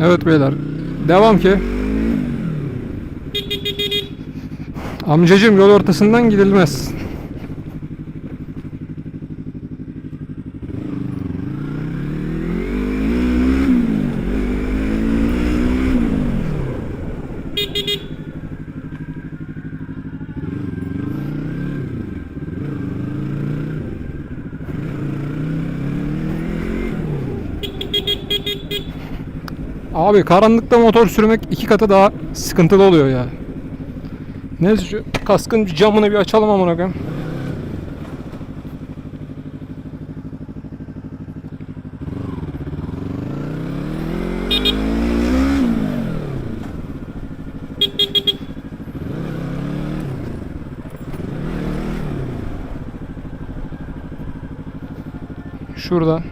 Evet beyler. Devam ki. Amcacım yol ortasından gidilmez. Abi karanlıkta motor sürmek iki katı daha sıkıntılı oluyor ya. Neyse şu kaskın camını bir açalım amına koyayım. Şurada